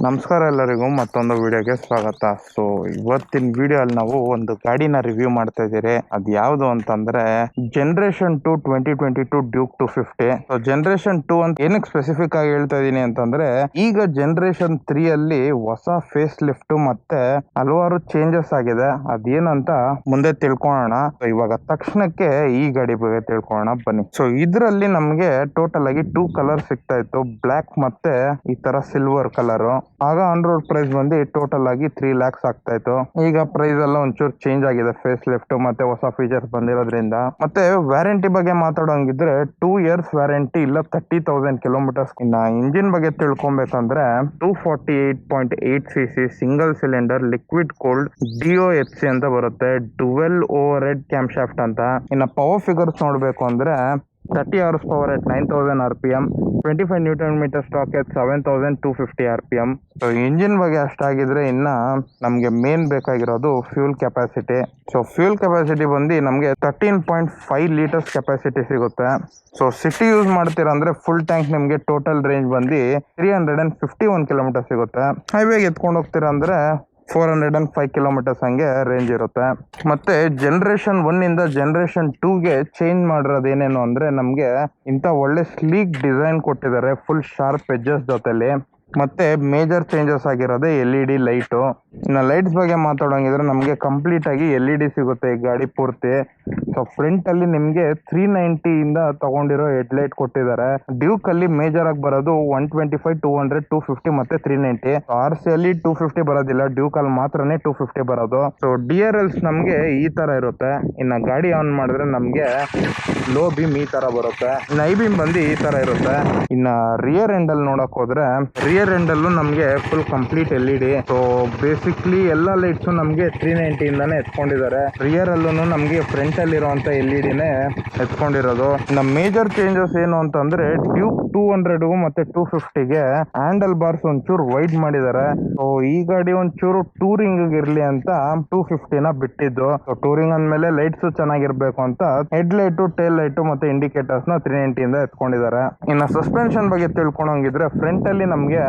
ನಮಸ್ಕಾರ ಎಲ್ಲರಿಗೂ, ಮತ್ತೊಂದು ವಿಡಿಯೋಗೆ ಸ್ವಾಗತ. ಸೊ ಇವತ್ತಿನ ವಿಡಿಯೋ ಅಲ್ಲಿ ನಾವು ಒಂದು ಗಾಡಿನ ರಿವ್ಯೂ ಮಾಡ್ತಾ ಇದ್ದೀರಿ. ಅದು ಯಾವುದು ಅಂತಂದ್ರೆ generation two twenty twenty two Duke two fifty so generation two ಅಂತ ಏನಕ್ಕೆ ಸ್ಪೆಸಿಫಿಕ್ ಆಗಿ ಹೇಳ್ತಾ ಇದೀನಿ ಅಂತಂದ್ರೆ, ಈಗ ಜನರೇಷನ್ ತ್ರೀ ಅಲ್ಲಿ ಹೊಸ ಫೇಸ್ ಲಿಫ್ಟ್ ಮತ್ತೆ ಹಲವಾರು ಚೇಂಜಸ್ ಆಗಿದೆ. ಅದೇನಂತ ಮುಂದೆ ತಿಳ್ಕೊಳ್ಳೋಣ ಇವಾಗ ತಕ್ಷಣಕ್ಕೆ ಈ ಗಾಡಿ ಬಗ್ಗೆ ತಿಳ್ಕೊಳ್ಳೋಣ ಬನ್ನಿ. ಸೊ ಇದರಲ್ಲಿ ನಮಗೆ ಟೋಟಲ್ ಆಗಿ ಟೂ ಕಲರ್ ಸಿಗ್ತಾ ಇತ್ತು. ಬ್ಲ್ಯಾಕ್ ಮತ್ತೆ ಈ ತರ ಸಿಲ್ವರ್ ಕಲರ್ ಆಗ ಆನ್ ರೋಡ್ ಪ್ರೈಸ್ ಬಂದು ಟೋಟಲ್ ಆಗಿ ತ್ರೀ ಲ್ಯಾಕ್ಸ್ ಆಗ್ತಾ ಇತ್ತು. ಈಗ ಪ್ರೈಸ್ ಎಲ್ಲ ಒಂಚೂರು ಚೇಂಜ್ ಆಗಿದೆ ಫೇಸ್ ಲಿಫ್ಟ್ ಮತ್ತೆ ಹೊಸ ಫೀಚರ್ಸ್ ಬಂದಿರೋದ್ರಿಂದ. ಮತ್ತೆ ವ್ಯಾರಂಟಿ ಬಗ್ಗೆ ಮಾತಾಡೋಂಗಿದ್ರೆ ಟೂ ಇಯರ್ಸ್ ವ್ಯಾರಂಟಿ ಇಲ್ಲ ತರ್ಟಿ ತೌಸಂಡ್ ಕಿಲೋಮೀಟರ್ಸ್ ಇನ್ನ ಇಂಜಿನ್ ಬಗ್ಗೆ ತಿಳ್ಕೊಬೇಕಂದ್ರೆ two forty eight point eight C C single cylinder liquid cooled DO H C ಅಂತ ಬರುತ್ತೆ. Dual overhead camshaft ಅಂತ. ಇನ್ನ ಪವರ್ ಫಿಗರ್ಸ್ ನೋಡ್ಬೇಕು ಅಂದ್ರೆ thirty horse power at nine thousand R P M twenty five newton metre stock at seven thousand two fifty R P M so engine ಬಗ್ಗೆ ಅಷ್ಟಾಗಿದ್ರೆ ಇನ್ನು ನಮಗೆ main ಬೇಕಾಗಿರೋದು fuel capacity so fuel capacity ಬಂದು ನಮಗೆ thirteen point five litres capacity ಸಿಗುತ್ತೆ. So city use ಮಾಡ್ತೀರಾ ಅಂದ್ರೆ ಫುಲ್ ಟ್ಯಾಂಕ್ ನಿಮಗೆ ಟೋಟಲ್ ರೇಂಜ್ ಬಂದು three hundred and fifty one kilometre ಸಿಗುತ್ತೆ ಹೈವೇಗೆ ಎತ್ಕೊಂಡು ಹೋಗ್ತೀರಾ ಅಂದ್ರೆ four hundred and five kilometres ಹಂಗೆ ರೇಂಜ್ ಇರುತ್ತೆ. ಮತ್ತೆ ಜನ್ರೇಷನ್ ಒನ್ ಇಂದ ಜನರೇಷನ್ ಟೂಗೆ ಚೇಂಜ್ ಮಾಡಿರೋದು ಏನೇನು ಅಂದ್ರೆ ನಮಗೆ ಇಂಥ ಒಳ್ಳೆ ಸ್ಲೀಕ್ ಡಿಸೈನ್ ಕೊಟ್ಟಿದ್ದಾರೆ ಫುಲ್ ಶಾರ್ಪ್ ಎಜ್ಜಸ್ ಜೊತೆಲಿ. ಮತ್ತೆ major changes ಆಗಿರೋದೇ L E D light ಇನ್ನು ಲೈಟ್ಸ್ ಬಗ್ಗೆ ಮಾತಾಡೋಂಗಿದ್ರೆ ನಮಗೆ ಕಂಪ್ಲೀಟ್ ಆಗಿ ಎಲ್ ಇ ಡಿ ಸಿಗುತ್ತೆ ಈ ಗಾಡಿ ಪೂರ್ತಿ. ಸೊ ಫ್ರಂಟ್ ಅಲ್ಲಿ ನಿಮಗೆ ತ್ರೀ ಇಂದ ತಗೊಂಡಿರೋ ಹೆಡ್ ಲೈಟ್ ಕೊಟ್ಟಿದ್ದಾರೆ. ಡ್ಯೂಕ್ ಅಲ್ಲಿ ಮೇಜರ್ ಆಗಿ ಬರೋದು one twenty five two hundred two fifty ಮತ್ತೆ ತ್ರೀ ನೈಂಟಿ ಆರ್ ಸಿ ಅಲ್ಲಿ ಟೂ ಫಿಫ್ಟಿ ಬರೋದಿಲ್ಲ ಡ್ಯೂಕ್ ಅಲ್ಲಿ ಮಾತ್ರನೇ ಟೂ ಫಿಫ್ಟಿ ಬರೋದು. ಸೊ ಡಿ ಆರ್ ಎಲ್ಸ್ ನಮಗೆ ಈ ತರ ಇರುತ್ತೆ. ಇನ್ನು ಗಾಡಿ ಆನ್ ಮಾಡಿದ್ರೆ ನಮಗೆ ಲೋ ಬೀಮ್ ಈ ತರ ಬರುತ್ತೆ. ನೈ ಬೀಮ್ ಬಂದು ಈ ತರ ಇರುತ್ತೆ. ಇನ್ನ ರಿಯರ್ ಎಂಡ್ ಅಲ್ಲಿ ನೋಡಕ್ ಹೋದ್ರೆ ರಿಯರ್ ಎಂಡ್ ಅಲ್ಲೂ ನಮಗೆ full complete L E D so basically ಎಲ್ಲ ಲೈಟ್ಸ್ ನಮಗೆ ತ್ರೀ ಇಂದಾನೆ ಎತ್ಕೊಂಡಿದ್ದಾರೆ. ರಿಯರ್ ಅಲ್ಲೂ ನಮಗೆ ಫ್ರಂಟ್ ಅಲ್ಲಿ ಇರುವಂತ ಎಲ್ ಇ ಡಿನೇ ಎತ್ಕೊಂಡಿರೋದು. ನಮ್ಮ ಮೇಜರ್ ಚೇಂಜಸ್ ಏನು ಅಂತಂದ್ರೆ ಟ್ಯೂಬ್ ಟೂ ಹಂಡ್ರೆಡ್ ಮತ್ತೆ ಟೂ ಫಿಫ್ಟಿಗೆ ಹ್ಯಾಂಡಲ್ ಬಾರ್ಸ್ ಒಂಚೂರು ವೈಡ್ ಮಾಡಿದ್ದಾರೆ. ಸೊ ಈ ಗಾಡಿ ಒಂಚೂರು ಟೂರಿಂಗ್ ಇರ್ಲಿ ಅಂತ ಟೂ ಫಿಫ್ಟಿನ ಬಿಟ್ಟಿದ್ದು. ಟೂರಿಂಗ್ ಅಂದ್ಮೇಲೆ ಲೈಟ್ಸ್ ಚೆನ್ನಾಗಿರ್ಬೇಕು ಅಂತ ಹೆಡ್ ಲೈಟು ಟೇಲ್ ಲೈಟು ಮತ್ತೆ ಇಂಡಿಕೇಟರ್ಸ್ನ ತ್ರೀ ಇಂದ ಎತ್ಕೊಂಡಿದ್ದಾರೆ. ಇನ್ನು ಸಸ್ಪೆನ್ಷನ್ ಬಗ್ಗೆ ತಿಳ್ಕೊಂಡಂಗಿದ್ರೆ ಫ್ರಂಟ್ ಅಲ್ಲಿ ನಮಗೆ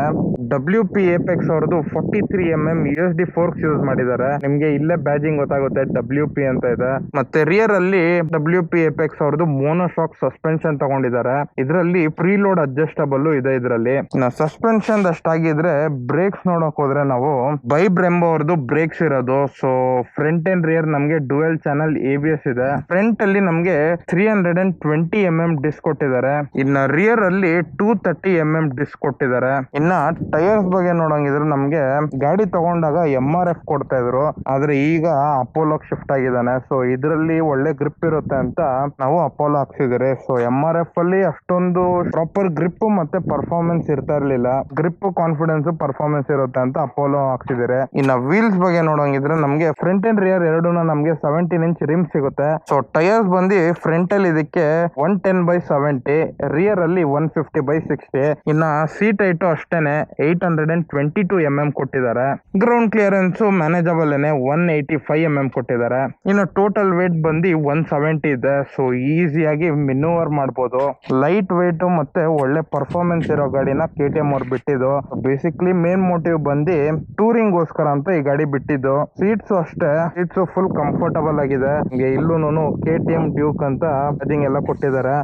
ಡಬ್ಲ್ಯೂ ಪಿ ಎಪೆಕ್ಸ್ ಅವ್ರದ್ದು forty three M M U S D forks use ಮಾಡಿದ್ದಾರೆ. ನಿಮ್ಗೆ ಇಲ್ಲೇ ಬ್ಯಾಜಿಂಗ್ ಗೊತ್ತಾಗುತ್ತೆ ಡಬ್ಲ್ಯೂ ಪಿ ಅಂತ ಇದೆ. ಮತ್ತೆ ರಿಯರ್ ಅಲ್ಲಿ ಡಬ್ಲ್ಯೂ ಪಿ ಎಪೆಕ್ಸ್ ಅವ್ರದ್ದು ಮೋನೋಶಾಕ್ ಸಸ್ಪೆನ್ಷನ್ ತಗೊಂಡಿದ್ದಾರೆ. ಇದರಲ್ಲಿ ಪ್ರೀ ಲೋಡ್ ಅಡ್ಜಸ್ಟಬಲ್ ಇದೆ ಇದರಲ್ಲಿ. ಸಸ್ಪೆನ್ಷನ್ ಅಷ್ಟಾಗಿದ್ರೆ ಬ್ರೇಕ್ಸ್ ನೋಡಕ್ ಹೋದ್ರೆ ನಾವು ಬೈಬ್ ಎಂಬವ್ರದ್ದು ಬ್ರೇಕ್ಸ್ ಇರೋದು. ಸೊ ಫ್ರಂಟ್ ಅಂಡ್ ರಿಯರ್ ನಮಗೆ dual channel A B S ಇದೆ. ಫ್ರಂಟ್ ಅಲ್ಲಿ ನಮಗೆ three hundred and twenty M M disc ಕೊಟ್ಟಿದ್ದಾರೆ. ಇನ್ನ ರಿಯರ್ ಅಲ್ಲಿ two thirty M M disc ಕೊಟ್ಟಿದ್ದಾರೆ. ಇನ್ನ ಟೈರ್ಸ್ ಬಗ್ಗೆ ನೋಡಂಗಿದ್ರೆ ನಮ್ಗೆ ಗಾಡಿ ತಗೊಂಡಾಗ ಎಂ ಆರ್ ಎಫ್ ಕೊಡ್ತಾ ಇದ್ರು. ಆದ್ರೆ ಈಗ ಅಪೋಲೋ ಶಿಫ್ಟ್ ಆಗಿದ್ದಾನೆ. ಸೊ ಇದರಲ್ಲಿ ಒಳ್ಳೆ ಗ್ರಿಪ್ ಇರುತ್ತೆ ಅಂತ ನಾವು ಅಪೋಲೋ ಹಾಕ್ಸಿದ್ರೆ ಸೊ ಎಂ ಆರ್ ಎಫ್ ಅಲ್ಲಿ ಅಷ್ಟೊಂದು ಪ್ರಾಪರ್ ಗ್ರಿಪ್ ಮತ್ತೆ ಪರ್ಫಾರ್ಮೆನ್ಸ್ ಇರ್ತಾ ಇರ್ಲಿಲ್ಲ. ಗ್ರಿಪ್ ಕಾನ್ಫಿಡೆನ್ಸ್ ಪರ್ಫಾರ್ಮೆನ್ಸ್ ಇರುತ್ತೆ ಅಂತ ಅಪೋಲೋ ಹಾಕ್ಸಿದ್ದಾರೆ. ಇನ್ನ ವೀಲ್ಸ್ ಬಗ್ಗೆ ನೋಡಂಗಿದ್ರೆ ನಮ್ಗೆ ಫ್ರಂಟ್ ಅಂಡ್ ರಿಯರ್ ಎರಡೂ ನಮ್ಗೆ ಸೆವೆಂಟೀನ್ ಇಂಚ್ ರಿಮ್ ಸಿಗುತ್ತೆ. ಸೊ ಟೈರ್ಸ್ ಬಂದು ಫ್ರಂಟ್ ಅಲ್ಲಿ ಇದಕ್ಕೆ one ten by seventy rear ಅಲ್ಲಿ ಒನ್ ಫಿಫ್ಟಿ ಬೈ ಸಿಕ್ಸ್ಟಿ ಇನ್ನ ಸೀಟ್ ಐಟು ಅಷ್ಟೇನೆ eight hundred and twenty two M M ಕೊಟ್ಟಿದ್ದಾರೆ. Ground clearance manageable one eighty five M M ಕೊಟ್ಟಿದ್ದಾರೆ. ಇನ್ನು ಟೋಟಲ್ ವೇಟ್ ಬಂದು ಒನ್ ಸೆವೆಂಟಿ ಇದೆ. ಸೊ ಈಸಿಯಾಗಿ manoeuvre ಮಾಡಬಹುದು ಲೈಟ್ ವೇಟ್ ಮತ್ತೆ ಒಳ್ಳೆ ಪರ್ಫಾರ್ಮೆನ್ಸ್ ಇರೋ ಗಾಡಿನ ಕೆ ಟಿ ಎಂ ಅವ್ರು ಬಿಟ್ಟಿದ್ದು. ಬೇಸಿಕ್ಲಿ ಮೇನ್ ಮೋಟಿವ್ ಬಂದು ಟೂರಿಂಗ್ ಗೋಸ್ಕರ ಅಂತ ಈ ಗಾಡಿ ಬಿಟ್ಟಿದ್ದು. ಸೀಟ್ಸ್ ಅಷ್ಟೇ. ಸೀಟ್ಸ್ ಫುಲ್ ಕಂಫರ್ಟಬಲ್ ಆಗಿದೆ. ಇಲ್ಲೂನು ಇಲ್ಲೂ ಕೆ ಟಿ ಎಂ ಡ್ಯೂಕ್ ಅಂತ ಅದಿಂಗ್ ಎಲ್ಲ ಕೊಟ್ಟಿದ್ದಾರೆ.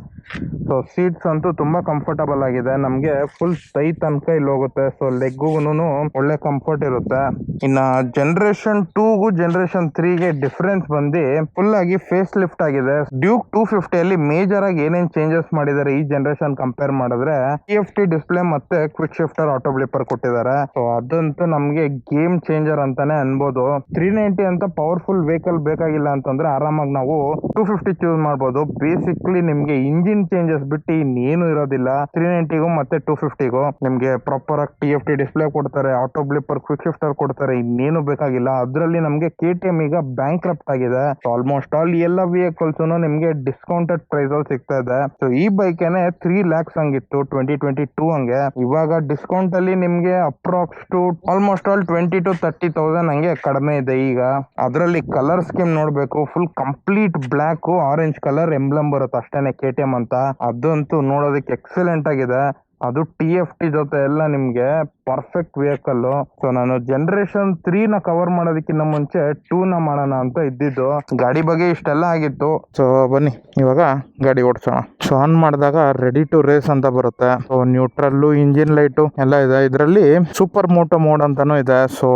ಸೊ ಸೀಟ್ಸ್ ಅಂತೂ ತುಂಬಾ ಕಂಫರ್ಟಬಲ್ ಆಗಿದೆ. ನಮಗೆ ಫುಲ್ ಸೈ ತನಕ ಇಲ್ಲಿ ಹೋಗುತ್ತೆ. ಸೊ ಲೆಗ್ಗೂನು ಒಳ್ಳೆ ಕಂಫರ್ಟ್ ಇರುತ್ತೆ. ಇನ್ನ ಜನರೇಷನ್ ಟೂಗೂ ಜನರೇಷನ್ ತ್ರೀಗೆ ಡಿಫರೆನ್ಸ್ ಬಂದು ಫುಲ್ ಆಗಿ ಫೇಸ್ ಲಿಫ್ಟ್ ಆಗಿದೆ ಡ್ಯೂಕ್ ಟೂ ಫಿಫ್ಟಿಯಲ್ಲಿ ಮೇಜರ್ ಆಗಿ ಏನೇನ್ ಚೇಂಜಸ್ ಮಾಡಿದ್ದಾರೆ ಈ ಜನರೇಷನ್ ಕಂಪೇರ್ ಮಾಡಿದ್ರೆ ಎಫ್ ಟಿ ಡಿಸ್ಪ್ಲೇ ಮತ್ತೆ ಕ್ವಿಕ್ ಶಿಫ್ಟರ್ ಆಟೋ ಬ್ಲಿಪ್ಪರ್ ಕೊಟ್ಟಿದ್ದಾರೆ. ಸೊ ಅದಂತೂ ನಮ್ಗೆ ಗೇಮ್ ಚೇಂಜರ್ ಅಂತಾನೆ ಅನ್ಬೋದು. ತ್ರೀ ನೈಂಟಿ ಅಂತ ಪವರ್ಫುಲ್ ವೆಹಿಕಲ್ ಬೇಕಾಗಿಲ್ಲ ಅಂತಂದ್ರೆ ಆರಾಮಾಗಿ ನಾವು ಟೂ ಫಿಫ್ಟಿ ಚೂಸ್ ಮಾಡ್ಬೋದು. ಬೇಸಿಕ್ಲಿ ನಿಮ್ಗೆ ಇಂಜಿನ್ ಚೇಂಜಸ್ ಬಿಟ್ಟು ಇನ್ನೇನು ಇರೋದಿಲ್ಲ. ತ್ರೀ ನೈಂಟಿಗೂ ಮತ್ತೆ ಟೂ ಫಿಫ್ಟಿಗೂ ನಿಮ್ಗೆ ಪ್ರಾಪರ್ ಆಗಿ ಟಿ ಎಫ್ ಟಿ ಡಿಸ್ಪ್ಲೇ ಕೊಡ್ತಾರೆ ಆಟೋ ಬ್ಲಿಪ್ಪರ್ ಕ್ವಿಕ್ ಶಿಫ್ಟರ್ ಕೊಡ್ತಾರೆ, ಇನ್ನೇನು ಬೇಕಾಗಿಲ್ಲ. ಅದರಲ್ಲಿ ನಮಗೆ ಕೆ ಟಿ ಎಂ ಈಗ ಬ್ಯಾಂಕ್ ಆಗಿದೆ. ಆಲ್ಮೋಸ್ಟ್ ಆಲ್ ಎಲ್ಲ ವೆಹಿಕಲ್ಸ್ ನಿಮ್ಗೆ ಡಿಸ್ಕೌಂಟೆಡ್ ಪ್ರೈಸ್ ಅಲ್ಲಿ ಸಿಗ್ತಾ ಇದೆ. ಸೊ ಈ ಬೈಕ್ ಏನೆ ತ್ರೀ ಲ್ಯಾಕ್ಸ್ ಹಂಗಿತ್ತು ಟ್ವೆಂಟಿ ಟ್ವೆಂಟಿ ಟೂ ಹಂಗೆ. ಇವಾಗ ಡಿಸ್ಕೌಂಟ್ ಅಲ್ಲಿ ನಿಮ್ಗೆ approx to almost all twenty to thirty thousand ಹಂಗೆ ಕಡಿಮೆ ಇದೆ ಈಗ. ಅದರಲ್ಲಿ ಕಲರ್ ಸ್ಕೀಮ್ ನೋಡ್ಬೇಕು full complete black orange colour emblem ಬರುತ್ತೆ ಅಷ್ಟೇನೆ ಕೆ ಟಿ ಎಂ ಅಂತ. ಅದಂತೂ ನೋಡೋದಕ್ಕೆ ಎಕ್ಸಲೆಂಟ್ ಆಗಿದೆ. ಅದು ಟಿ ಎಫ್ ಟಿ ಜೊತೆ ಎಲ್ಲ ನಿಮ್ಗೆ ಪರ್ಫೆಕ್ಟ್ ವೆಹಿಕಲ್ ಸೊ ನಾನು ಜನರೇಷನ್ ತ್ರೀ ನ ಕವರ್ ಮಾಡೋದಕ್ಕಿಂತ ಮುಂಚೆ ಟೂ ನ ಮಾಡೋಣ ಅಂತ ಇದ್ದಿದ್ದು. ಗಾಡಿ ಬಗ್ಗೆ ಇಷ್ಟೆಲ್ಲ ಆಗಿತ್ತು. ಸೊ ಬನ್ನಿ, ಇವಾಗ ಗಾಡಿ ಓಡಿಸೋಣ. ಸೊ ಆನ್ ಮಾಡಿದಾಗ ರೆಡಿ ಟು ರೇಸ್ ಅಂತ ಬರುತ್ತೆ. ಸೊ ನ್ಯೂಟ್ರಲ್ ಇಂಜಿನ್ ಲೈಟು ಎಲ್ಲ ಇದೆ. ಇದರಲ್ಲಿ ಸೂಪರ್ ಮೋಟೋ ಮೋಡ್ ಅಂತಾನು ಇದೆ. ಸೊ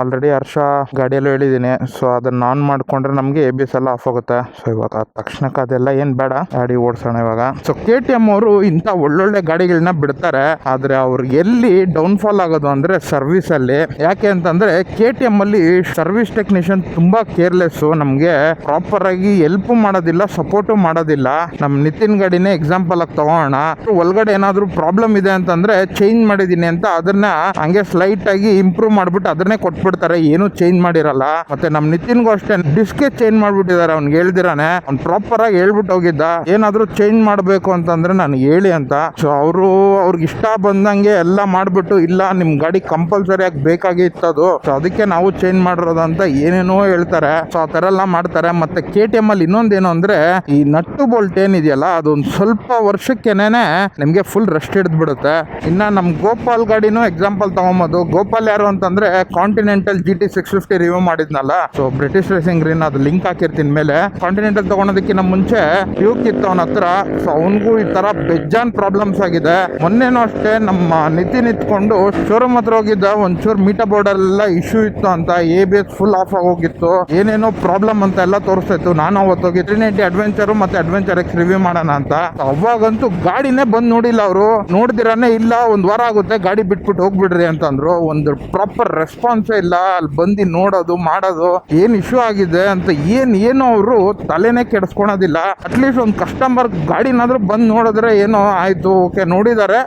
ಆಲ್ರೆಡಿ ಹರ್ಷ ಗಾಡಿಯಲ್ಲೂ ಹೇಳಿದ್ದೀನಿ ಸೊ ಅದನ್ನ ಆನ್ ಮಾಡ್ಕೊಂಡ್ರೆ ನಮಗೆ ಎ ಬಿ ಎಸ್ ಎಲ್ಲ ಆಫ್ ಆಗುತ್ತೆ ಸೊ ಇವಾಗ ತಕ್ಷಣಕ್ಕೆ ಅದೆಲ್ಲ ಏನ್ ಬೇಡ. ಗಾಡಿ ಓಡಿಸೋಣ ಇವಾಗ. ಸೊ ಕೆ ಟಿ ಎಂ ಅವರು ಇಂಥ ಒಳ್ಳೊಳ್ಳೆ ಗಾಡಿಗಳನ್ನ ಬಿಡ್ತಾರೆ. ಆದ್ರೆ ಅವ್ರಿಗೆ ಎಲ್ಲಿ ಡೌನ್ಫಾಲ್ ಆಗೋದು ಅಂದ್ರೆ ಸರ್ವಿಸ್ ಅಲ್ಲಿ. ಯಾಕೆ ಅಂತಂದ್ರೆ ಕೆ ಟಿ ಎಂ ಅಲ್ಲಿ ಸರ್ವಿಸ್ ಟೆಕ್ನಿಷಿಯನ್ ತುಂಬಾ ಕೇರ್ಲೆಸ್ ನಮ್ಗೆ ಪ್ರಾಪರ್ ಆಗಿ ಹೆಲ್ಪ್ ಮಾಡೋದಿಲ್ಲ ಸಪೋರ್ಟ್ ಮಾಡೋದಿಲ್ಲ. ನಮ್ ನಿತಿನ್ ಗಾಡಿನೇ ಎಕ್ಸಾಂಪಲ್ ಆಗಿ ತಗೋಣ. ಒಳಗಡೆ ಏನಾದ್ರು ಪ್ರಾಬ್ಲಮ್ ಇದೆ ಅಂತಂದ್ರೆ ಚೇಂಜ್ ಮಾಡಿದೀನಿ ಅಂತ ಅದನ್ನ ಹಂಗೆ ಸ್ಲೈಟ್ ಆಗಿ ಇಂಪ್ರೂವ್ ಮಾಡ್ಬಿಟ್ಟು ಅದನ್ನೇ ಕೊಟ್ಬಿಡ್ತಾರೆ. ಏನು ಚೇಂಜ್ ಮಾಡಿರಲ್ಲ. ಮತ್ತೆ ನಮ್ ನಿತಿನ್ಗೂ ಅಷ್ಟೇ ಡಿಸ್ಕೆ ಚೇಂಜ್ ಮಾಡ್ಬಿಟ್ಟಿದ್ದಾರೆ. ಅವ್ನಿಗೆ ಹೇಳ್ದಿರಾನೆ, ಅವ್ನ್ ಪ್ರಾಪರ್ ಆಗಿ ಹೇಳ್ಬಿಟ್ಟು ಹೋಗಿದ್ದ. ಏನಾದ್ರೂ ಚೇಂಜ್ ಮಾಡಬೇಕು ಅಂತಂದ್ರೆ ನನಗೆ ಹೇಳಿ ಅಂತ. ಸೊ ಅವರು ಅವ್ರಿಗೆ ಇಷ್ಟ ಬಂದಂಗೆ ಎಲ್ಲ ಮಾಡ್ಬಿಟ್ಟು ಇಲ್ಲ ನಿಮ್ ಗಾಡಿ ಕಂಪಲ್ಸರಿ ಆಗಿ ಬೇಕಾಗಿತ್ತು ಅದು ಸೊ ಅದಕ್ಕೆ ನಾವು ಚೇಂಜ್ ಮಾಡಿರೋದು ಅಂತ ಏನೇನೋ ಹೇಳ್ತಾರೆ. ಸೊ ಆ ತರ ಎಲ್ಲ ಮಾಡ್ತಾರೆ. ಮತ್ತೆ ಕೆ ಟಿ ಎಂ ಅಲ್ಲಿ ಇನ್ನೊಂದೇನು ಅಂದ್ರೆ, ಈ ನಟ್ಟು ಬೋಲ್ಟ್ ಏನಿದೆಯಲ್ಲ, ಅದೊಂದು ಸ್ವಲ್ಪ ವರ್ಷಕ್ಕೆನೇನೆ ನಿಮ್ಗೆ ಫುಲ್ ರೆಸ್ಟ್ ಹಿಡಿದು ಬಿಡುತ್ತೆ ಇನ್ನ ನಮ್ ಗೋಪಾಲ್ ಗಾಡಿನೂ ಎಕ್ಸಾಂಪಲ್ ತಗೊಂಬೋದು. ಗೋಪಾಲ್ ಯಾರು ಅಂತಂದ್ರೆ Continental G T six fifty review ಮಾಡಿದ್ನಲ್ಲ. ಸೊ ಬ್ರಿಟಿಷ್ ರೇಸಿಂಗ್ ಗ್ರೀನ್ ಅದು ಲಿಂಕ್ ಹಾಕಿರ್ತೀನಿ ಮೇಲೆ. ಕಾಂಟಿನೆಂಟಲ್ ತಗೊಳೋದಕ್ಕಿಂತ ಮುಂಚೆ ಡ್ಯೂಕ್ ಇತ್ತು ಅವನ ಹತ್ರ. ಸೊ ಅವನಿಗೂ ಈ ತರ ಬೆಜ್ಜಾನ್ ಪ್ರಾಬ್ಲಮ್ಸ್ ಆಗಿದೆ. ಮೊನ್ನೆನೂ ಅಷ್ಟೇ ನಮ್ಮ ನಿತಿನ್ ಇತ್ಕೊಂಡು ಶೋರೂಮ್ ಹತ್ರ ಹೋಗಿದ್ದ, ಒಂಚೂರು ಮೀಟರ್ ಬೋರ್ಡ್ ಎಲ್ಲ ಇಶ್ಯೂ ಇತ್ತು ಅಂತ A B S full off ಆಗೋಗಿತ್ತು ಏನೇನೋ ಪ್ರಾಬ್ಲಮ್ ಅಂತ ಎಲ್ಲ ತೋರಿಸ್ತಾ ನಾನು ಅವತ್ತೋಗಿ ತ್ರೀ ನೈಂಟಿ ಅಡ್ವೆಂಚರ್ ಮತ್ತೆ ಅಡ್ವೆಂಚರ್ ಎಕ್ಸ್ ರಿವ್ಯೂ ಮಾಡೋಣ ಅಂತ. ಅವಾಗಂತೂ ಗಾಡಿನೇ ಬಂದ್ ನೋಡಿಲ್ಲ ಅವರು. ನೋಡ್ದಿರಾನೇ ಇಲ್ಲ, ಒಂದ್ ವಾರ ಆಗುತ್ತೆ, ಗಾಡಿ ಬಿಟ್ಬಿಟ್ಟು ಹೋಗ್ಬಿಡ್ರಿ ಅಂತಂದ್ರು. ಒಂದು ಪ್ರಾಪರ್ ರೆಸ್ಪಾನ್ಸ್ ಇಲ್ಲ. ಅಲ್ಲಿ ಬಂದು ನೋಡೋದು, ಮಾಡೋದು, ಏನ್ ಇಶ್ಯೂ ಆಗಿದೆ ಅಂತ ಏನ್ ಏನೋ ಅವರು ತಲೆನೇ ಕೆಡಿಸ್ಕೊಳೋದಿಲ್ಲ. ಅಟ್ಲೀಸ್ಟ್ ಒಂದು ಕಸ್ಟಮರ್ ಗಾಡಿನಾದ್ರೂ ಬಂದು ನೋಡಿದ್ರೆ ಏನೋ ಆಯ್ತು, ಓಕೆ ನೋಡಿದ್ದಾರೆ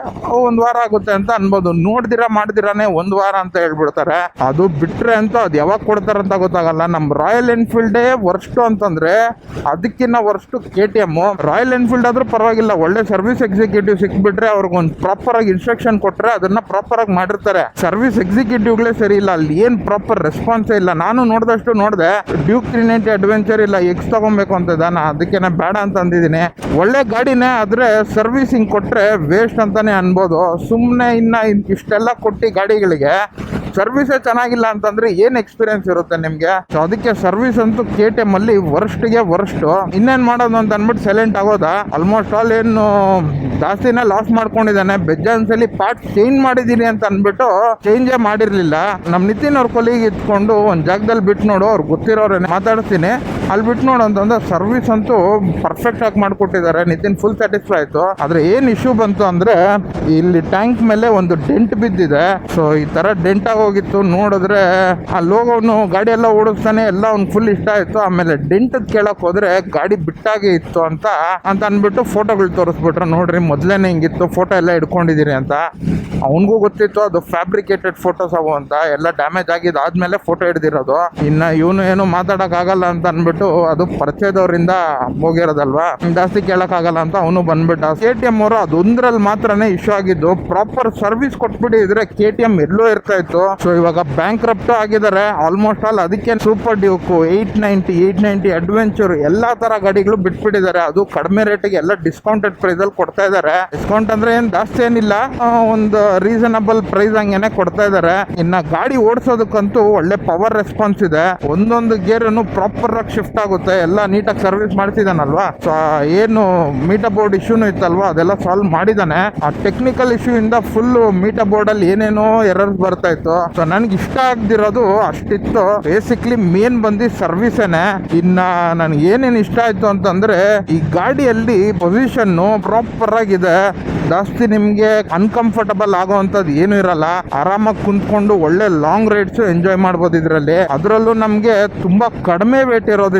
ಒಂದ್ ವಾರ ಆಗುತ್ತೆ ಅಂತ ಅನ್ಬೋದು. ನೋಡ್ದಿರಾ ಮಾಡ್ದಿರಾನೆ ಒಂದ್ ವಾರ ಅಂತ ಹೇಳ್ಬಿಡ್ತಾರೆ. ಅದು ಬಿಟ್ರೆ ಅಂತ ಅದು ಯಾವಾಗ ಕೊಡ್ತಾರೆ ಅಂತ ಗೊತ್ತಾಗಲ್ಲ. ನಮ್ ರಾಯಲ್ ಎನ್ಫೀಲ್ಡೇ ವರ್ಸ್ಟ್ ಅಂತಂದ್ರೆ ಅದಕ್ಕಿಂತ worst K T M Royal Enfield ಆದ್ರೂ ಪರವಾಗಿಲ್ಲ, ಒಳ್ಳೆ ಸರ್ವಿಸ್ ಎಕ್ಸಿಕ್ಯೂಟಿವ್ ಸಿಕ್ಬಿಟ್ರೆ ಅವ್ರಿಗೊಂದು ಪ್ರಾಪರ್ ಆಗಿ ಇನ್ಸ್ಟ್ರಕ್ಷನ್ ಕೊಟ್ರೆ ಅದನ್ನ ಪ್ರಾಪರ್ ಆಗಿ ಮಾಡಿರ್ತಾರೆ. ಸರ್ವಿಸ್ ಎಕ್ಸಿಕ್ಯೂಟಿವ್ಗಳೇ ಸರಿ ಇಲ್ಲ, ಅಲ್ಲಿ ಏನ್ ಪ್ರಾಪರ್ ರೆಸ್ಪಾನ್ಸೇ ಇಲ್ಲ. ನಾನು ನೋಡಿದಷ್ಟು ನೋಡಿದೆ ಡ್ಯೂಕ್ ತ್ರೀ ನೈಂಟಿ ಅಡ್ವೆಂಚರ್ ಇಲ್ಲ ಎಕ್ಸ್ ತಗೊಬೇಕು ಅಂತ ನಾನು ಅದಕ್ಕೆ ಬೇಡ ಅಂತ ಅಂದಿದ್ದೀನಿ. ಒಳ್ಳೆ ಗಾಡಿನೇ ಆದ್ರೆ ಸರ್ವಿಸಿಂಗ್ ಕೊಟ್ರೆ ವೇಸ್ಟ್ ಅಂತಾನೆ ಅನ್ಬೋದು. ಸುಮ್ಮನೆ ಇನ್ನ ಇನ್- ಇಷ್ಟೆಲ್ಲ ಕೊಟ್ಟು ಗಾಡಿಗಳಿಗೆ ಸರ್ವಿಸೇ ಚೆನ್ನಾಗಿಲ್ಲ ಅಂತಂದ್ರೆ ಏನ್ ಎಕ್ಸ್ಪೀರಿಯನ್ಸ್ ಇರುತ್ತೆ ನಿಮ್ಗೆ? ಸೊ ಅದಕ್ಕೆ ಸರ್ವಿಸ್ ಅಂತೂ ಕೆ ಟಿ ಎಂ ಅಲ್ಲಿ ವರ್ಸ್ಟ್ಗೆ ವರ್ಸ್ಟ್ ಇನ್ನೇನ್ ಮಾಡೋದು ಅಂತ ಅನ್ಬಿಟ್ಟು ಸೈಲೆಂಟ್ ಆಗೋದ? ಆಲ್ಮೋಸ್ಟ್ ಆಲ್ ಏನು ಜಾಸ್ತಿನೇ ಲಾಸ್ ಮಾಡ್ಕೊಂಡಿದ್ದಾನೆ. ಬೆಜ್ಜಾನ್ಸಲ್ಲಿ ಪಾರ್ಟ್ ಚೇಂಜ್ ಮಾಡಿದೀನಿ ಅಂತ ಅನ್ಬಿಟ್ಟು ಚೇಂಜೇ ಮಾಡಿರ್ಲಿಲ್ಲ. ನಮ್ ನಿತಿನ್ ಅವ್ರ ಕೊಲಿಗೆ ಇಟ್ಕೊಂಡು ಒಂದ್ ಜಾಗದಲ್ಲಿ ಬಿಟ್ಟು ನೋಡು, ಅವ್ರು ಗೊತ್ತಿರೋರೇನೆ ಮಾತಾಡ್ತೀನಿ. ಅಲ್ಲಿ ಬಿಟ್ಟು ನೋಡು ಅಂತಂದ್ರೆ ಸರ್ವಿಸ್ ಅಂತೂ ಪರ್ಫೆಕ್ಟ್ ಆಗಿ ಮಾಡಿಕೊಟ್ಟಿದ್ದಾರೆ. ನಿತಿನ್ ಫುಲ್ ಸ್ಯಾಟಿಸ್ಫೈ ಆಯಿತು. ಆದರೆ ಏನು ಇಶ್ಯೂ ಬಂತು ಅಂದರೆ ಇಲ್ಲಿ ಟ್ಯಾಂಕ್ ಮೇಲೆ ಒಂದು ಡೆಂಟ್ ಬಿದ್ದಿದೆ. ಸೊ ಈ ಥರ ಡೆಂಟ್ ಆಗೋಗಿತ್ತು ನೋಡಿದ್ರೆ ಆ ಲೋಗೋನು ಗಾಡಿ ಎಲ್ಲ ಓಡಿಸ್ತಾನೆ, ಎಲ್ಲ ಅವ್ನು ಫುಲ್ ಇಷ್ಟ ಆಯಿತು. ಆಮೇಲೆ ಡೆಂಟ್ ಕೇಳಕ್ಕೆ ಹೋದ್ರೆ ಗಾಡಿ ಬಿಟ್ಟಾಗೆ ಇತ್ತು ಅಂತ ಅಂತ ಅಂದ್ಬಿಟ್ಟು ಫೋಟೋಗಳು ತೋರಿಸ್ಬಿಟ್ರೆ. ನೋಡ್ರಿ, ಮೊದಲೇನೆ ಹಿಂಗಿತ್ತು. ಫೋಟೋ ಎಲ್ಲ ಇಟ್ಕೊಂಡಿದ್ದೀರಿ ಅಂತ. ಅವನಿಗೂ ಗೊತ್ತಿತ್ತು, ಅದು ಫ್ಯಾಬ್ರಿಕೇಟೆಡ್ ಫೋಟೋಸ್ ಅವು ಅಂತ. ಎಲ್ಲ ಡ್ಯಾಮೇಜ್ ಆಗಿದ್ದಾದ್ಮೇಲೆ ಫೋಟೋ ಹಿಡ್ದಿರೋದು. ಇನ್ನ ಇವನು ಏನು ಮಾತಾಡೋಕ್ಕಾಗಲ್ಲ ಅಂತ ಅಂತ ಅನ್ಬಿಟ್ಟು ಅದು ಪರಿಚಯದವರಿಂದ ಹೋಗಿರೋದಲ್ವಾ ಜಾಸ್ತಿ ಕೇಳಕ್ ಆಗಲ್ಲ ಅಂತ ಅವನು ಬಂದ್ಬಿಟ್ಟ. ಕೆ ಟಿ ಎಂ ಅವರು ಅದೊಂದ್ರಲ್ಲಿ ಮಾತ್ರನೇ ಇಶ್ಯೂ ಆಗಿದ್ದು ಪ್ರಾಪರ್ ಸರ್ವಿಸ್ ಕೊಟ್ಬಿಟ್ಟಿದ್ರೆ ಕೆ ಟಿ ಎಂ ಎಲ್ಲೋ ಇರ್ತಾ ಇತ್ತು. ಸೊ ಇವಾಗ ಬ್ಯಾಂಕ್ ರಪ್ಟು ಆಗಿದ್ದಾರೆ. ಆಲ್ಮೋಸ್ಟ್ ಆಲ್ ಅದಕ್ಕೆ super Duke eight ninety eight ninety adventure ಎಲ್ಲಾ ತರ ಗಾಡಿಗಳು ಬಿಟ್ಬಿಟ್ಟಿದ್ದಾರೆ. ಅದು ಕಡಿಮೆ ರೇಟ್ಗೆ ಎಲ್ಲ ಡಿಸ್ಕೌಂಟೆಡ್ ಪ್ರೈಸ್ ಅಲ್ಲಿ ಕೊಡ್ತಾ ಇದ್ದಾರೆ. ಡಿಸ್ಕೌಂಟ್ ಅಂದ್ರೆ ಏನ್ ಜಾಸ್ತಿ ಏನಿಲ್ಲ. ಒಂದು ರೀಸನಬಲ್ ಪ್ರೈಸ್ ಹಂಗೇನೆ ಕೊಡ್ತಾ ಇದ್ದಾರೆ. ಇನ್ನ ಗಾಡಿ ಓಡಿಸೋದಕ್ಕಂತೂ ಒಳ್ಳೆ ಪವರ್ ರೆಸ್ಪಾನ್ಸ್ ಇದೆ. ಒಂದೊಂದು ಗೇರನ್ನು ಪ್ರಾಪರ್ ಆಗಿ ಆಗುತ್ತೆ, ಎಲ್ಲ ನೀಟಾಗಿ ಸರ್ವಿಸ್ ಮಾಡ್ತಿದ್ದಾನಲ್ವಾ? ಸೊ ಏನು ಮೀಟರ್ ಬೋರ್ಡ್ ಇಶ್ಯೂನು ಇತ್ತಲ್ವಾ? ಅದೆಲ್ಲ ಸಾಲ್ವ್ ಮಾಡಿದಾನೆ. ಆ ಟೆಕ್ನಿಕಲ್ ಇಶ್ಯೂ ಇಂದ ಫುಲ್ ಮೀಟರ್ ಬೋರ್ಡ್ ಅಲ್ಲಿ ಏನೇನೋ ಎರರ್ಸ್ ಬರ್ತಾ ಇತ್ತು. ಸೊ ನನ್ಗೆ ಇಷ್ಟ ಆಗದಿರೋದು ಅಷ್ಟಿತ್ತು. ಬೇಸಿಕ್ಲಿ ಮೇನ್ ಬಂದು ಸರ್ವಿಸೇನೆ ಇನ್ನ ನನ್ಗೆ ಏನೇನು ಇಷ್ಟ ಆಯ್ತು ಅಂತಂದ್ರೆ, ಈ ಗಾಡಿಯಲ್ಲಿ ಪೊಸಿಷನ್ ಪ್ರಾಪರ್ ಆಗಿದೆ. ಜಾಸ್ತಿ ನಿಮ್ಗೆ ಅನ್ಕಂಫರ್ಟಬಲ್ ಆಗುವಂತದ್ದು ಏನು ಇರಲ್ಲ. ಆರಾಮಾಗಿ ಕುಂತ್ಕೊಂಡು ಒಳ್ಳೆ ಲಾಂಗ್ ರೈಡ್ಸ್ ಎಂಜಾಯ್ ಮಾಡ್ಬೋದು ಇದರಲ್ಲಿ. ಅದರಲ್ಲೂ ನಮ್ಗೆ ತುಂಬಾ ಕಡಿಮೆ ವೇಟ್ ಇರೋದ್ರಿಂದ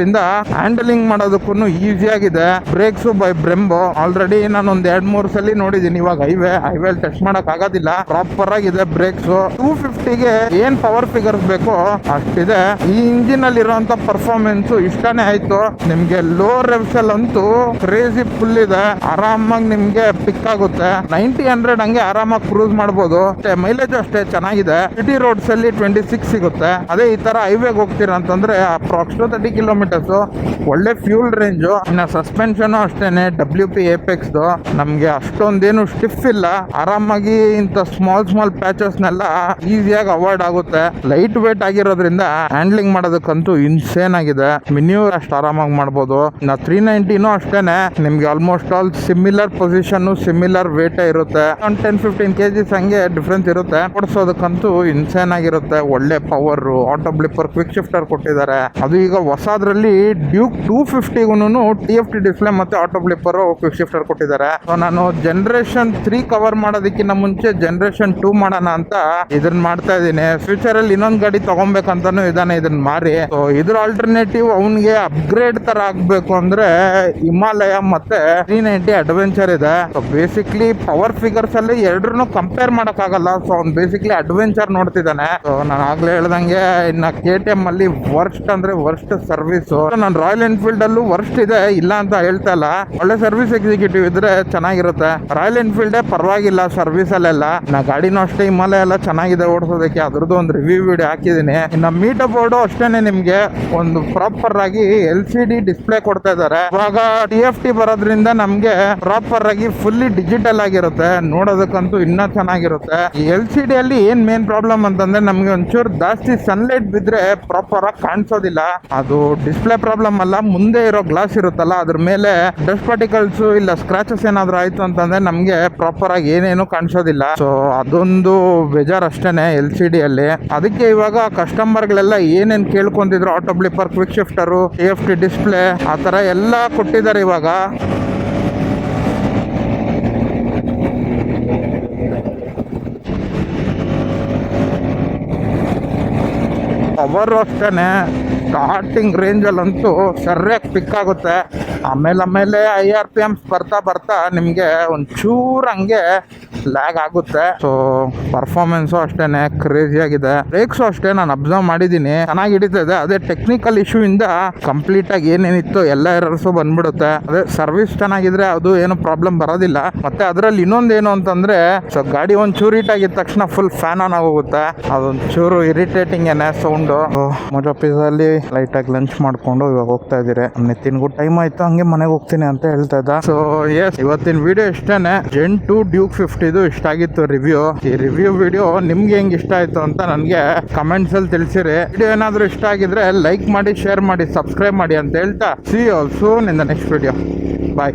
ಹ್ಯಾಂಡಲಿಂಗ್ ಮಾಡೋದಕ್ಕೂ ಈಸಿ ಆಗಿದೆ. ಬ್ರೇಕ್ಸ್ ಬೈ ಬ್ರೆಂಬೋ ಆಲ್ರೆಡಿ ನಾನು ಒಂದ್ ಎರಡ್ ಮೂರ್ ಸಲ ನೋಡಿದೀನಿ. ಇವಾಗ ಹೈವೇ ಹೈವೇ ಟೆಸ್ಟ್ ಮಾಡಕ್ ಆಗೋದಿಲ್ಲ. ಪ್ರಾಪರ್ ಆಗಿದೆ ಬ್ರೇಕ್ಸ್ ಟೂ ಫಿಫ್ಟಿ ಫಿಫ್ಟಿಗೆ ಏನ್ ಪವರ್ ಫಿಗರ್ಸ್ ಬೇಕೋ ಅಷ್ಟಿದೆ. ಈ ಇಂಜಿನ್ ಅಲ್ಲಿ ಇರುವಂತ ಪರ್ಫಾರ್ಮೆನ್ಸ್ ಇಷ್ಟನೇ ಆಯ್ತು. ನಿಮ್ಗೆ ಲೋ ರೆವ್ಸ್ ಅಲ್ಲಿ ಅಂತೂ ಕ್ರೇಜಿ ಫುಲ್ ಇದೆ. ಆರಾಮಾಗಿ ನಿಮ್ಗೆ ಪಿಕ್ ಆಗುತ್ತೆ. ನೈಂಟಿ ಹಂಡ್ರೆಡ್ ಹಂಗೆ ಆರಾಮಾಗಿ ಕ್ರೂಸ್ ಮಾಡಬಹುದು ಅಷ್ಟೇ ಮೈಲೇಜ್ ಅಷ್ಟೇ ಚೆನ್ನಾಗಿದೆ. ಸಿಟಿ ರೋಡ್ಸ್ ಅಲ್ಲಿ ಟ್ವೆಂಟಿ ಸಿಕ್ಸ್ ಸಿಗುತ್ತೆ. ಅದೇ ಈ ತರ ಹೈವೇಗೆ ಹೋಗ್ತೀರಾ ಅಂತಂದ್ರೆ ಅಪ್ರಾಕ್ಸ್ ತರ್ಟಿ ಕಿಲೋಮೀಟರ್ಸ್ ಒಳ್ಳೆ ಫ್ಯೂಲ್ ರೇಂಜು ಇನ್ನು ಸಸ್ಪೆನ್ಷನ್ ಅಷ್ಟೇನೆ ಡಬ್ಲ್ಯೂ ಪಿ ಎಪೆಕ್ಸ್ದು ನಮಗೆ ಅಷ್ಟೊಂದೇನು ಸ್ಟಿಫ್ ಇಲ್ಲ. ಆರಾಮಾಗಿ ಇಂಥ ಸ್ಮಾಲ್ ಸ್ಮಾಲ್ ಪ್ಯಾಚಸ್ನೆಲ್ಲ ಈಸಿಯಾಗಿ ಅವಾಯ್ಡ್ ಆಗುತ್ತೆ. ಲೈಟ್ ವೇಟ್ ಆಗಿರೋದ್ರಿಂದ ಹ್ಯಾಂಡ್ಲಿಂಗ್ ಮಾಡೋದಕ್ಕಂತೂ ಇನ್ಸೇನ್ ಆಗಿದೆ. ಮಿನ್ಯೂರ್ ಅಷ್ಟು ಆರಾಮಾಗಿ ಮಾಡ್ಬೋದು. ಇನ್ನು ತ್ರೀ ನೈಂಟಿನೂ ಅಷ್ಟೇನೆ. ನಿಮ್ಗೆ almost all similar position similar ವೇಟೇ ಇರುತ್ತೆ. ಒಂದು ಟೆನ್ ಫಿಫ್ಟೀನ್ ಕೆ ಜಿಸ್ ಹಂಗೆ ಡಿಫ್ರೆನ್ಸ್ ಇರುತ್ತೆ. ಓಡಿಸೋದಕ್ಕಂತೂ ಇನ್ಸೇನ್ ಆಗಿರುತ್ತೆ. ಒಳ್ಳೆ power auto blipper quick shifter ಕೊಟ್ಟಿದ್ದಾರೆ. ಅದು ಈಗ ಹೊಸದ್ರಲ್ಲಿ ಡ್ಯೂಕ್ ಟೂ ಫಿಫ್ಟಿಗೂ ಟಿ ಎಫ್ ಟಿ ಡಿಸ್ಪ್ಲೇ ಮತ್ತೆ ಆಟೋ ಬ್ಲಿಪ್ಪರ್ ಕ್ವಿಕ್ ಶಿಫ್ಟರ್ ಕೊಟ್ಟಿದ್ದಾರೆ. ಸೊ ನಾನು ಜನರೇಷನ್ ತ್ರೀ ಕವರ್ ಮಾಡೋದಕ್ಕಿಂತ ಮುಂಚೆ ಜನರೇಷನ್ ಟೂ ಮಾಡೋಣ ಅಂತ ಇದನ್ನ ಮಾಡ್ತಾ ಇದ್ದೀನಿ. ಫ್ಯೂಚರ್ ಅಲ್ಲಿ ಇನ್ನೊಂದು ಗಾಡಿ ತಗೊಬೇಕಂತಾನು ಇದಾನೆ ಇದನ್ನ ಮಾರಿ. ಸೊ ಇದ್ರ ಆಲ್ಟರ್ನೇಟಿವ್ ಅವನಿಗೆ ಅಪ್ಗ್ರೇಡ್ ತರ ಆಗ್ಬೇಕು ಅಂದ್ರೆ ಹಿಮಾಲಯ ಮತ್ತೆ ತ್ರೀ ನೈಂಟಿ ಅಡ್ವೆಂಚರ್ ಇದೆ. ಸೊ ಬೇಸಿಕ್ಲಿ ಪವರ್ ಫಿಗರ್ಸ್ ಅಲ್ಲಿ ಎರಡ್ರು ಕಂಪೇರ್ ಮಾಡಕ್ ಆಗಲ್ಲ ಸೊ ಅವ್ನು ಬೇಸಿಕ್ಲಿ ಅಡ್ವೆಂಚರ್ ನೋಡ್ತಿದ್ದಾನೆ. ಸೊ ನಾನು ಆಗ್ಲೇ ಹೇಳ್ದಂಗೆ ಇನ್ನ ಕೆ ಟಿ ಎಂ ಅಲ್ಲಿ ವರ್ಸ್ಟ್ ಅಂದ್ರೆ ವರ್ಸ್ಟ್ ಸರ್ವಿಸ್ ನಾನು ರಾಯಲ್ ಎನ್ಫೀಲ್ಡ್ ಅಲ್ಲೂ ವರ್ಸ್ಟ್ ಇದೆ, ಇಲ್ಲ ಅಂತ ಹೇಳ್ತಾ ಇಲ್ಲ. ಒಳ್ಳೆ ಸರ್ವಿಸ್ ಎಕ್ಸಿಕ್ಯೂಟಿವ್ ಇದ್ರೆ ಚೆನ್ನಾಗಿರುತ್ತೆ. ರಾಯಲ್ ಎನ್ಫೀಲ್ಡ್ ಪರವಾಗಿಲ್ಲ ಸರ್ವಿಸ್ ಅಲ್ಲೆಲ್ಲ. ನಾ ಗಾಡಿನೂ ಅಷ್ಟೇ ಹಿಮಾಲಯ ಎಲ್ಲ ಚೆನ್ನಾಗಿದೆ ಓಡಿಸೋದಕ್ಕೆ. ಅದ್ರದ್ದು ಒಂದು ರಿವ್ಯೂ ವಿಡಿಯೋ ಹಾಕಿದ್ದೀನಿ. ಮೀಟ್ ಮೀಟರ್ ಬೋರ್ಡ್ ಅಷ್ಟೇನೆ ನಿಮ್ಗೆ. ಒಂದು ಪ್ರಾಪರ್ ಆಗಿ ಎಲ್ ಸಿ ಡಿ ಡಿಸ್ಪ್ಲೇ ಕೊಡ್ತಾ ಇದ್ದಾರೆ. ಇವಾಗ ಟಿ ಎಫ್ ಟಿ ಬರೋದ್ರಿಂದ ನಮ್ಗೆ ಪ್ರಾಪರ್ ಆಗಿ ಫುಲ್ಲಿ ಡಿಜಿಟಲ್ ಆಗಿರುತ್ತೆ. ನೋಡೋದಕ್ಕಂತೂ ಇನ್ನ ಚೆನ್ನಾಗಿರುತ್ತೆ. ಈ ಎಲ್ ಸಿ ಡಿ ಅಲ್ಲಿ ಏನ್ ಮೇನ್ ಪ್ರಾಬ್ಲಮ್ ಅಂತಂದ್ರೆ ನಮ್ಗೆ ಒಂಚೂರು ಜಾಸ್ತಿ ಸನ್ಲೈಟ್ ಬಿದ್ರೆ ಪ್ರಾಪರ್ ಆಗಿ ಕಾಣಿಸೋದಿಲ್ಲ. ಅದು ಡಿಸ್ಪ್ಲೇ ಪ್ರಾಬ್ಲಮ್ ಅಲ್ಲ, ಮುಂದೆ ಇರೋ ಗ್ಲಾಸ್ ಇರುತ್ತಲ್ಲ, ಅದ್ರ ಮೇಲೆ ಡಸ್ಟ್ ಪಾರ್ಟಿಕಲ್ಸ್ ಇಲ್ಲ ಸ್ಕ್ರಾಚಸ್ ಏನಾದ್ರು ಆಯ್ತು ಅಂತಂದ್ರೆ ನಮ್ಗೆ ಪ್ರಾಪರ್ ಆಗಿ ಏನೇನು ಕಾಣಿಸೋದಿಲ್ಲ. ಸೊ ಅದೊಂದು ಬೇಜಾರ್ ಅಷ್ಟೇನೆ ಎಲ್ ಸಿ ಡಿ ಅಲ್ಲಿ. ಅದಕ್ಕೆ ಇವಾಗ ಕಸ್ಟಮರ್ಗಳೆಲ್ಲ ಏನೇನ್ ಕೇಳ್ಕೊಂತಿದ್ರು auto blipper quick shifter F T display ಆ ತರ ಎಲ್ಲ ಕೊಟ್ಟಿದ್ದಾರೆ ಇವಾಗ. ಅವರು ಅಷ್ಟೇನೆ. ಸ್ಟಾರ್ಟಿಂಗ್ ರೇಂಜಲ್ಲಂತೂ ಸರಿಯಾಗಿ ಪಿಕ್ ಆಗುತ್ತೆ. ಆಮೇಲೆ ಆಮೇಲೆ ಐ ಆರ್ ಪಿ ಎಮ್ಸ್ ಬರ್ತಾ ಬರ್ತಾ ನಿಮಗೆ ಒಂಚೂರು ಹಂಗೆ ಲ್ಯಾಗ್ ಆಗುತ್ತೆ. ಸೊ ಪರ್ಫಾರ್ಮೆನ್ಸು ಅಷ್ಟೇನೆ ಕ್ರೇಜಿ ಆಗಿದೆ. ಬ್ರೇಕ್ಸು ಅಷ್ಟೇ ನಾನು ಅಬ್ಸರ್ವ್ ಮಾಡಿದ್ದೀನಿ ಚೆನ್ನಾಗಿ ಹಿಡಿತಾ ಇದೆ. ಅದೇ ಟೆಕ್ನಿಕಲ್ ಇಶ್ಯೂ ಇಂದ ಕಂಪ್ಲೀಟ್ ಆಗಿ ಏನೇನಿತ್ತು ಎಲ್ಲ ಎರರ್ಸು ಬಂದ್ಬಿಡುತ್ತೆ. ಅದೇ ಸರ್ವಿಸ್ ಚೆನ್ನಾಗಿದ್ರೆ ಅದು ಏನು ಪ್ರಾಬ್ಲಮ್ ಬರೋದಿಲ್ಲ. ಮತ್ತೆ ಅದರಲ್ಲಿ ಇನ್ನೊಂದೇನು ಅಂತಂದ್ರೆ ಸೊ ಗಾಡಿ ಒಂದು ಚೂರು ಹೀಟ್ ಆಗಿದ ತಕ್ಷಣ ಫುಲ್ ಫ್ಯಾನ್ ಆನ್ ಆಗೋಗುತ್ತೆ. ಅದೊಂದು ಚೂರು ಇರಿಟೇಟಿಂಗ್ ಏನೇ ಸೌಂಡು ಮಜಾ ಅಲ್ಲಿ ಲೈಟ್ ಲಂಚ್ ಮಾಡ್ಕೊಂಡು ಇವಾಗ ಹೋಗ್ತಾ ಇದೀರಿ ನಿತಿನ್ಗೂ ಟೈಮ್ ಆಯ್ತು, ಹಂಗೆ ಮನೆಗೆ ಹೋಗ್ತೀನಿ ಅಂತ ಹೇಳ್ತಾ ಇದ್ದ. ಸೊ ಎಸ್ ಇವತ್ತಿನ ವಿಡಿಯೋ ಇಷ್ಟೇನೆ. ಜೆನ್ ಟು ಡ್ಯೂಕ್ ಫಿಫ್ಟಿದು ಇಷ್ಟ ಆಗಿತ್ತು ರಿವ್ಯೂ ಈ ರಿವ್ಯೂ ವಿಡಿಯೋ ನಿಮ್ಗೆ ಹೆಂಗ್ ಇಷ್ಟ ಆಯ್ತು ಅಂತ ನನಗೆ ಕಮೆಂಟ್ಸ್ ಅಲ್ಲಿ ತಿಳಿಸಿರಿ. ವಿಡಿಯೋ ಏನಾದರೂ ಇಷ್ಟ ಆಗಿದ್ರೆ ಲೈಕ್ ಮಾಡಿ ಶೇರ್ ಮಾಡಿ ಸಬ್ಸ್ಕ್ರೈಬ್ ಮಾಡಿ ಅಂತ ಹೇಳ್ತಾ. See also in the next video bye